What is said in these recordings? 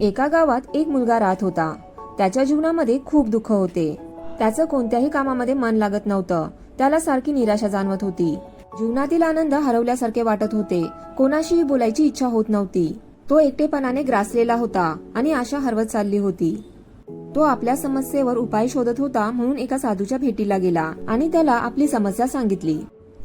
एका गावात एक मुलगा राहत होता. त्याच्या जीवनामध्ये खूप दुःख होते. त्याचं कोणत्याही कामामध्ये मन लागत नव्हतं. त्याला सारखी निराशा जाणवत होती. जीवनातील आनंद हरवल्यासारखे वाटत होते. कोणाशीही बोलायची इच्छा होत नव्हती. तो एकटेपणाने ग्रासलेला होता आणि आशा हरवत चालली होती. तो आपल्या समस्येवर उपाय शोधत होता म्हणून एका साधूच्या भेटीला गेला आणि त्याला आपली समस्या सांगितली.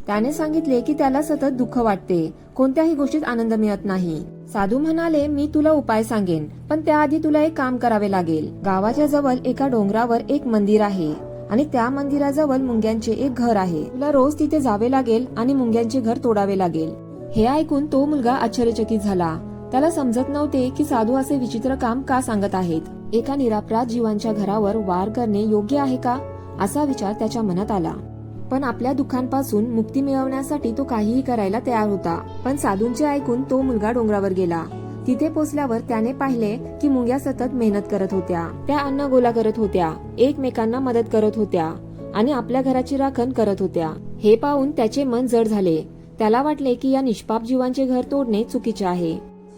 त्याने सांगितले की त्याला सतत दुःख वाटते. कोणत्याही गोष्टीत आनंद मिळत नाही. साधू म्हणाले मी तुला उपाय सांगेन पण त्याआधी तुला एक काम करावे लागेल. गावाच्या जवळ एका डोंगरावर एक मंदिर आहे आणि त्या मंदिराजवळ मुंग्यांचे एक घर आहे. तुला रोज तिथे जावे लागेल आणि मुंग्यांचे घर तोडावे लागेल. हे ऐकून तो मुलगा आश्चर्यचकित झाला. त्याला समजत नव्हते की साधू असे विचित्र काम का सांगत आहेत. एका निरापराध जीवांच्या घरावर वार करणे योग्य आहे का? असा विचार त्याच्या मनात आला. पण आपल्या दुःखांपासून मुक्ती मिळवण्यासाठी तो काहीही करायला तयार होता. पण साधूंचे ऐकून तो मुलगा डोंगरावर गेला. तिथे पोचल्यावर त्याने पाहिले की मुंग्या सतत मेहनत करत होत्या. त्या अन्न गोला करत होत्या. एकमेकांना मदत करत होत्या आणि आपल्या घराची राखण करत होत्या. हे पाहून त्याचे मन जड झाले. त्याला वाटले की या निष्पाप जीवांचे घर तोडणे चुकीचे आहे.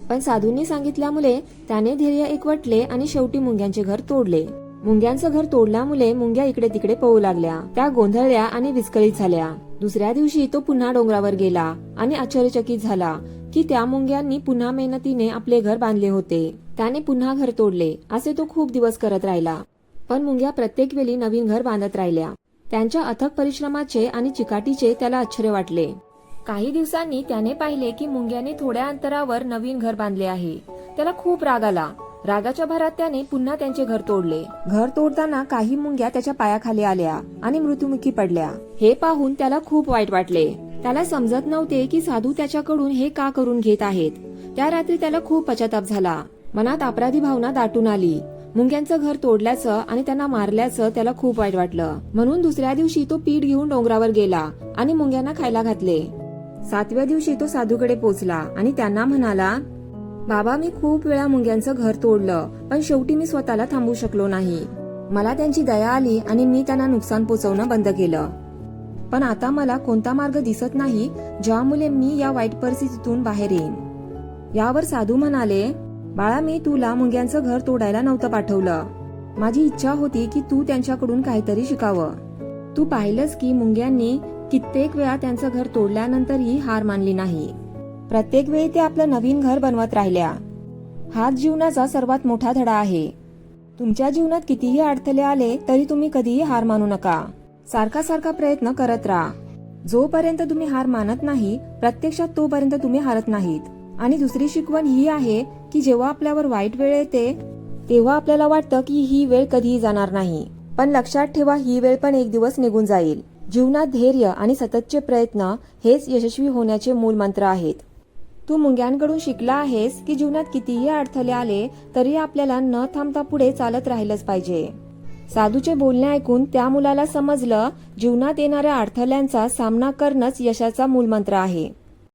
पण साधूंनी सांगितल्यामुळे त्याने धैर्य एकवटले आणि शेवटी मुंग्यांचे घर तोडले. मुंग्यांचं घर तोडल्यामुळे मुंग्या इकडे तिकडे पळू लागल्या. त्या गोंधळल्या आणि विस्कळीत झाल्या. दुसऱ्या दिवशी तो पुन्हा डोंगरावर गेला आणि आश्चर्यचकित झाला की त्या मुंग्यांनी पुन्हा मेहनतीने आपले घर बांधले होते. त्याने पुन्हा घर तोडले. असे तो खूप दिवस करत राहिला. पण मुंग्या प्रत्येक वेळी नवीन घर बांधत राहिल्या. त्यांच्या अथक परिश्रमाचे आणि चिकाटीचे त्याला आश्चर्य वाटले. काही दिवसांनी त्याने पाहिले की मुंग्याने थोड्या अंतरावर नवीन घर बांधले आहे. त्याला खूप राग आला. रागाच्या भरात त्याने पुन्हा त्यांचे घर तोडले. घर तोडताना काही मुंग्या त्याच्या पायाखाली आल्या आणि मृत्युमुखी पडल्या. हे पाहून त्याला खूप वाईट वाटले. त्याला समजत नव्हते की साधू त्याच्याकडून हे का करून घेत आहेत. त्या रात्री त्याला खूप पश्चाताप झाला. मनात अपराधी भावना दाटून आली. मुंग्यांचं घर तोडल्याचं आणि त्यांना मारल्याचं त्याला खूप वाईट वाटलं. म्हणून दुसऱ्या दिवशी तो पीठ घेऊन डोंगरावर गेला आणि मुंग्यांना खायला घातले. सातव्या दिवशी तो साधूकडे पोचला आणि त्यांना म्हणाला बाबा मी खूप वेळा मुंग्यांचं घर तोडलं पण शेवटी मी स्वतःला थांबू शकलो नाही. मला त्यांची दया आली आणि मी त्यांना नुकसान पोचवणं बंद केलं. पण आता मला कोणता मार्ग दिसत नाही ज्यामुळे मी या वाईट परिस्थितीतून बाहेर येईन. यावर साधू म्हणाले बाळा मी तुला मुंग्यांचं घर तोडायला नव्हतं पाठवलं. माझी इच्छा होती की तू त्यांच्याकडून काहीतरी शिकावं. तू पाहिलंस की मुंग्यांनी कित्येक वेळा त्यांचं घर तोडल्यानंतरही हार मानली नाही. प्रत्येक वेळी ते आपलं नवीन घर बनवत राहिल्या. हाच जीवनाचा सर्वात मोठा धडा आहे. तुमच्या जीवनात कितीही अडथळे आले तरी तुम्ही कधीही हार मानू नका. सारखा सारखा प्रयत्न करत राहा. जोपर्यंत तुम्ही हार मानत नाही प्रत्यक्षात तोपर्यंत तुम्ही हारत नाहीत. आणि दुसरी शिकवण ही आहे की जेव्हा आपल्यावर वाईट वेळ येते तेव्हा आपल्याला वाटतं की ही वेळ कधीही जाणार नाही. पण लक्षात ठेवा ही वेळ पण एक दिवस निघून जाईल. जीवनात धैर्य आणि सततचे प्रयत्न हेच यशस्वी होण्याचे मूल मंत्र आहेत. तू मुंग्यांकडून शिकला आहेस की जीवनात कितीही अडथळे आले तरी आपल्याला न थांबता पुढे चालत राहिलंच पाहिजे. साधूचे बोलणे ऐकून त्या मुलाला समजलं जीवनात येणाऱ्या अडथळ्यांचा सामना करणंच यशाचा मूलमंत्र आहे.